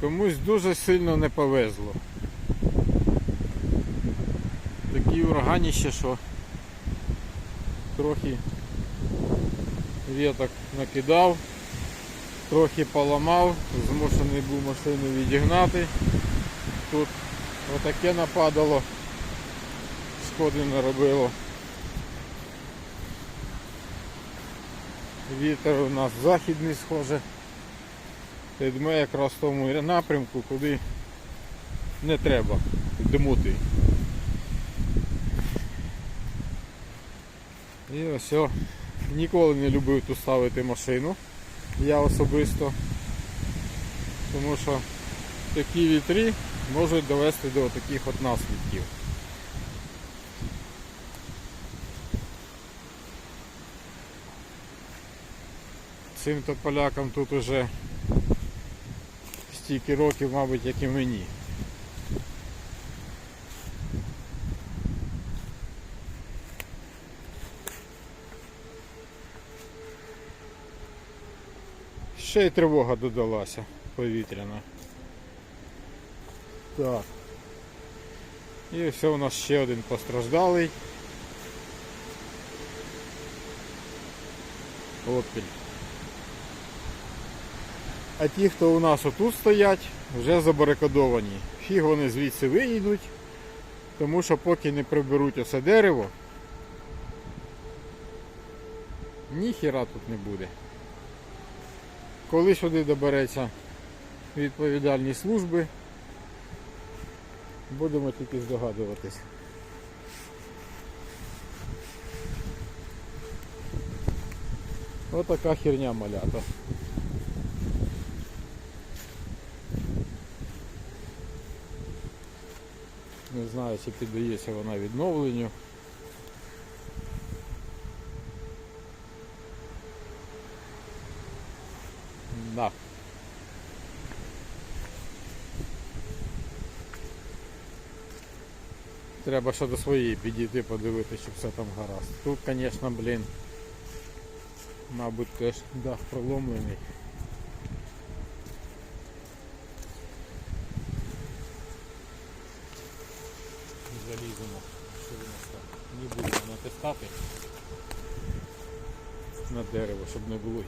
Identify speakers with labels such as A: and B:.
A: Комусь дуже сильно не повезло. Такі ураганіще, що трохи віток накидав, трохи поламав, змушений був машину відігнати. Тут отаке нападало, шкоди наробило. Вітер у нас західний схоже. Йдемо якраз в тому напрямку, куди не треба дмути. І ось о, ніколи не любив тут ставити машину. Я особисто. Тому що такі вітри можуть довести до таких от наслідків. Цим то полякам тут уже стільки років, мабуть, як і мені. Ще й тривога додалася повітряна. Так. І все у нас ще один постраждалий. Опіль. А ті, хто у нас отут стоять, вже забарикадовані. Фіг вони звідси виїдуть, тому що поки не приберуть оце дерево, ніхіра тут не буде. Коли сюди добереться відповідальні служби, будемо тільки здогадуватись. Отака херня малята. Не знаю, чи піддається вона відновленню. Да. Треба ще до своєї підійти, подивитися, щоб все там гаразд. Тут, звісно, блін, мабуть, теж дах проломлений. Заліземо, що у нас там. Не будемо натискати на дерево, щоб не було